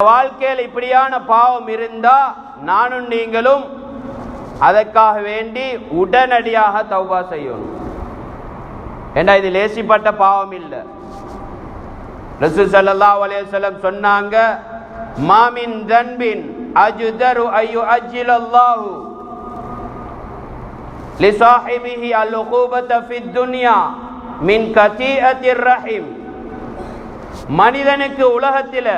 வாழ்க்கையில் இப்படியான பாவம் இருந்தா நானும் நீங்களும் அதற்காக வேண்டி உடனடியாக தௌபா செய்யணும். ஏண்டா இது லேசிப்பட்ட பாவம் இல்லை? ரசூல் சல்லா அலைஹி சொன்னாங்க மாமின் தன்பின் அஜ்தரு ஐயோ அஜில் அல்லாஹு لصاحبه العقوبة في الدنيا மின் கதீஅத்திர் ரஹீம். மனிதனுக்கு உலகத்தில்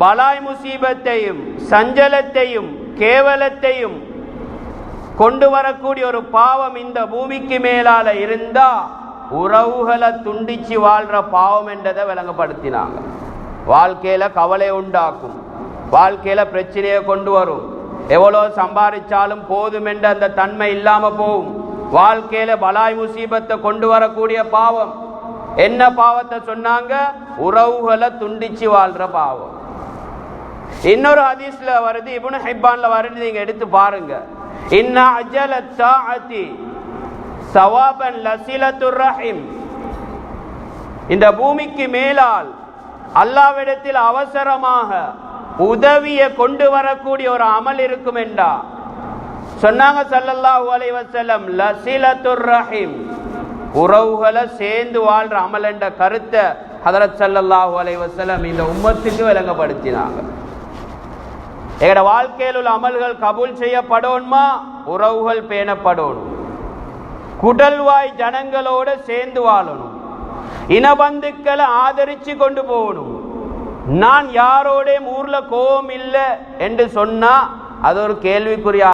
பலாய் முசீபத்தையும் சஞ்சலத்தையும் கேவலத்தையும் கொண்டு வரக்கூடிய ஒரு பாவம் இந்த பூமிக்கு மேலால இருந்தா உறவுகளை துண்டிச்சு வாழ்ற பாவம் என்றதை விளங்கப்படுத்தினாங்க. வாழ்க்கையில கவலை உண்டாக்கும். வாழ்க்கையில பிரச்சனையை கொண்டு வரும். எவ்வளோ சம்பாதிச்சாலும் போதும் என்ற அந்த தன்மை இல்லாம போகும். வாழ்க்கையில பலாய் முசீபத்தை கொண்டு வரக்கூடிய பாவம். என்ன பாவத்தை சொன்னாங்க? உறவுகளை துண்டிச்சு வாழ்ற பாவம். இன்னொரு ஹதீஸ்ல வருது இப்னு ஹிப்பான்ல வருது நீங்க எடுத்து பாருங்க. இன்ன அஜல தாஅதி சவாபன் லசிலத்துர் ரஹிம். இந்த பூமிக்கு மேலால் அல்லாவிடத்தில் அவசரமாக உதவியை கொண்டு வரக்கூடிய ஒரு அமல் இருக்கும் என்றா? சொன்னாங்க ஸல்லல்லாஹு அலைஹி வஸல்லம் லசிலத்துர் ரஹிம். உறவுகளை சேர்ந்து வாழ்ற அமல் என்ற கருத்தை ஹதரத் ஸல்லல்லாஹு அலைஹி வஸல்லம் இந்த உம்மத்துக்கு விளங்கப்படுத்தினாங்க. எங்களோட வாழ்க்கையில் உள்ள அமல்கள் கபூல் செய்யப்படணுமா உறவுகள் பேணப்படணும். குடல்வாய் ஜனங்களோட சேர்ந்து வாழணும். இனபந்துக்களை ஆதரிச்சு கொண்டு போகணும். நான் யாரோடையும் ஊரில் கோபம் இல்லை என்று சொன்னால் அது ஒரு கேள்விக்குரிய